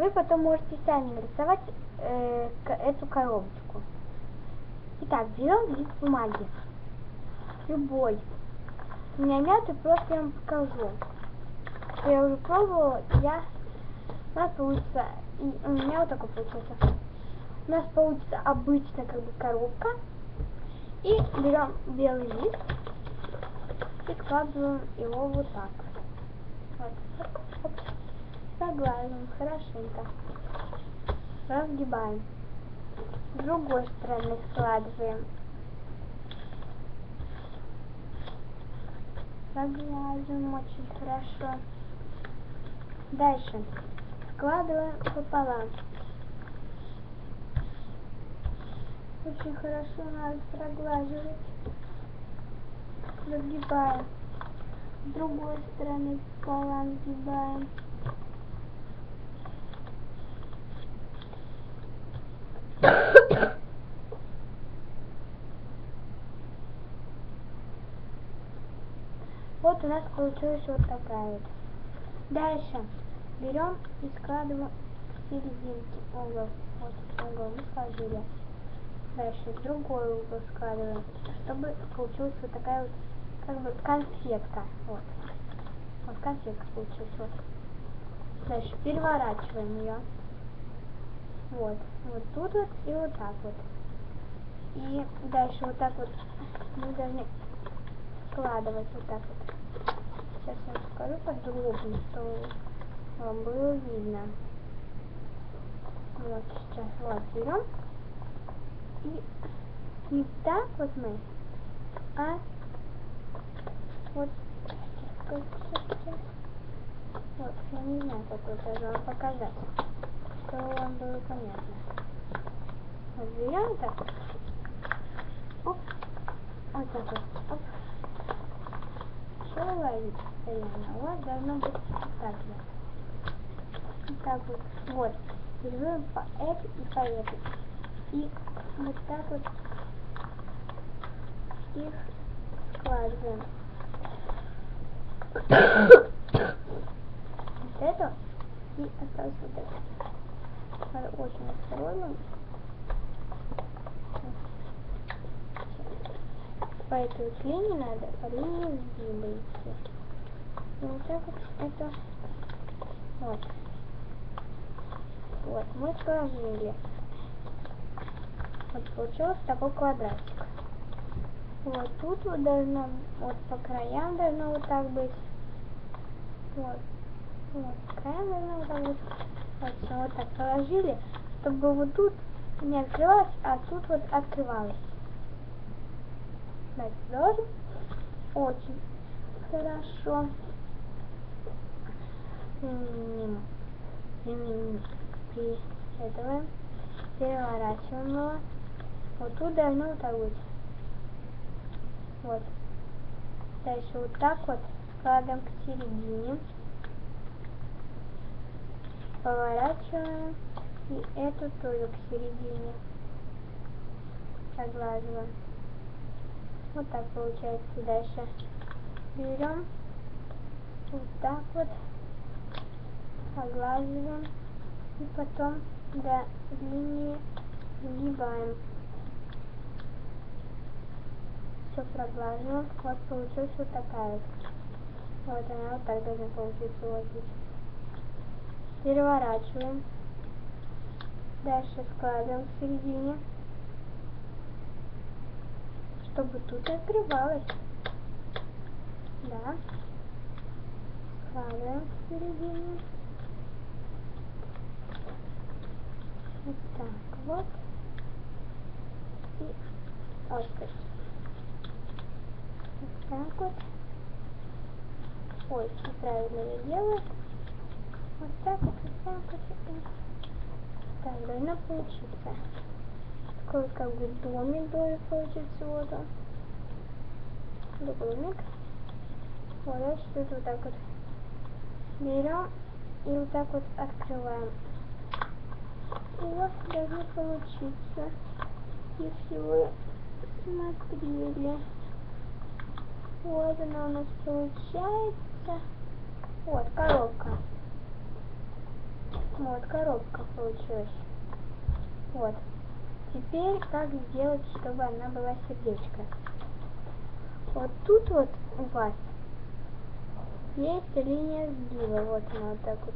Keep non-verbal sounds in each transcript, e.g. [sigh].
Вы потом можете сами нарисовать э, эту коробочку. Итак, берем лист бумаги. Любой. У меня мятый, просто я вам покажу. Я уже пробовала, я... У нас получится... и у меня вот такой получился. У нас получится обычная как бы коробка. И берем белый лист и складываем его вот так. Вот. так. Заглаживаем хорошенько. Разгибаем. С другой стороны складываем. Заглаживаем очень хорошо. Дальше. Складываем пополам. Очень хорошо надо проглаживать. Разгибаем. С другой стороны пополам сгибаем. Вот у нас получилась вот такая вот. Дальше берем и складываем в серединке угол. Вот угол мы сложили. Дальше другой угол складываем, чтобы получилась вот такая вот как бы конфетка. Вот. Вот конфетка получилась. Вот. Дальше переворачиваем ее. Вот. Вот тут вот и вот так вот. И дальше вот так вот мы должны складывать вот так вот. Сейчас я вам покажу подробнее, чтобы вам было видно. Вот сейчас вот берем и не так вот мы, а вот сейчас, сейчас. Вот, я не знаю, как вот даже вам показать, чтобы вам было понятно. Вот берем так вот. Оп. Вот так вот. Оп. Вы ловите постоянно? У вас должно быть так же. Так вот. Вот. Берем по этой и по этой. И вот так вот их складываем. Вот это и осталось вот это. Очень осторожно. По этой вот линии надо, по линии. И вот так вот это вот. Вот, мы сложили. Вот получился такой квадратик. Вот тут вот должно, вот по краям должно вот так быть. Вот. Вот, по краям должно вот так быть. Вот, всё, вот так положили, чтобы вот тут не открывалось, а тут вот открывалось. Значит, должен очень хорошо. М, м, Перекладываем, переворачиваем его. Вот тут должно вот так быть. Вот. Дальше вот так вот складываем к середине. Поворачиваем. И эту тоже к середине. Соглаживаем. Вот так получается дальше. Берем вот так вот. Соглаживаем. И потом до линии сгибаем. Все проглаживаем. Вот получилась вот такая вот. Вот она вот так должна получиться здесь. Переворачиваем. Дальше складываем в середине. Чтобы тут открывалось. Да. Складываем в середине. Вот так вот. И так. Вот так вот. Ой, неправильно я делаю. Вот так вот, вот так вот. Так должно получиться. Такой вот как бы домик должен получиться. Вот он. Домик. Вот дальше тут вот так вот берем и вот так вот открываем. У вас должно получиться, если вы смотрели. Вот она у нас получается. Вот, коробка. Вот коробка получилась. Вот. Теперь как сделать, чтобы она была сердечко? Вот тут вот у вас есть линия сгиба. Вот она вот так вот.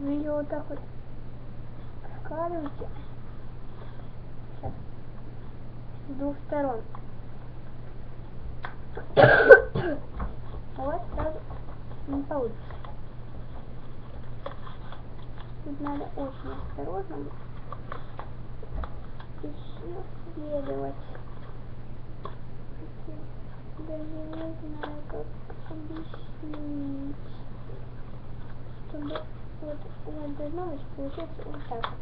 Вы ее вот так вот складываете. Сейчас. С двух сторон. вот сразу не получится. Тут надо очень осторожно еще следовать. Даже не знаю, как объяснить. Чтобы вот у нас должно быть получиться вот так вот.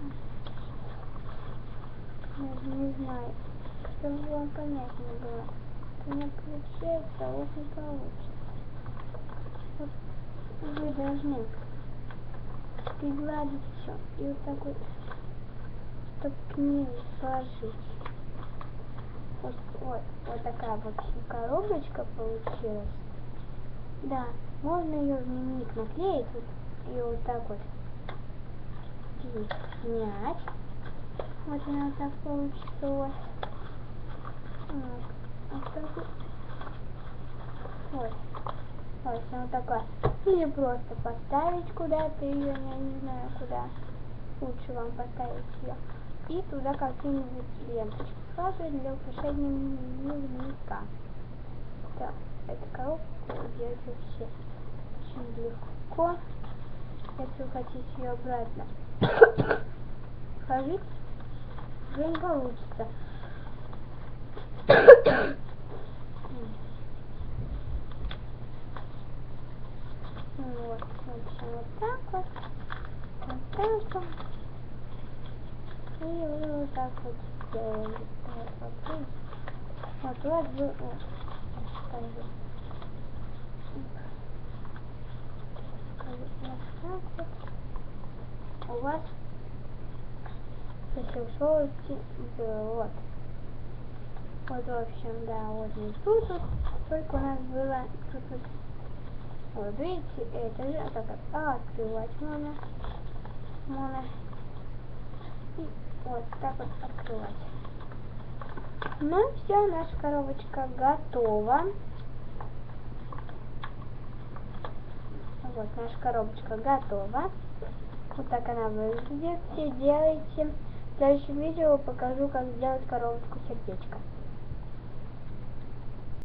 Даже не знаю, чтобы вам понятно было. У меня получается, а получится. Вы должны пригладить все и вот так вот, чтобы к ней сложить. Вот, вот, вот такая вот коробочка получилась. Да, можно ее в дневник наклеить вот, и вот так вот снять. Вот она так получится у вас. Вот, вот так вот. Вот. Она такая. Или просто поставить куда-то ее, я не знаю куда. Лучше вам поставить ее. И туда какие-нибудь ленточки складывать для украшения дневника. Так, эту коробку делать вообще очень легко. Если вы хотите ее обратно [coughs] сложить, уже не получится. Вот, вот так вот, вот так вот. И вот так вот сделали. Вот, вот, вот, вот, вот, вот. У вас, если условите, вот. Вот, в общем, да, вот не тут, только у нас было тут вот видите, это же так вот открывать можно. Можно. И вот так вот открывать. Ну все, наша коробочка готова. Вот наша коробочка готова. Вот так она выглядит. Все делайте. Следующем видео покажу, как сделать коробочку сердечко.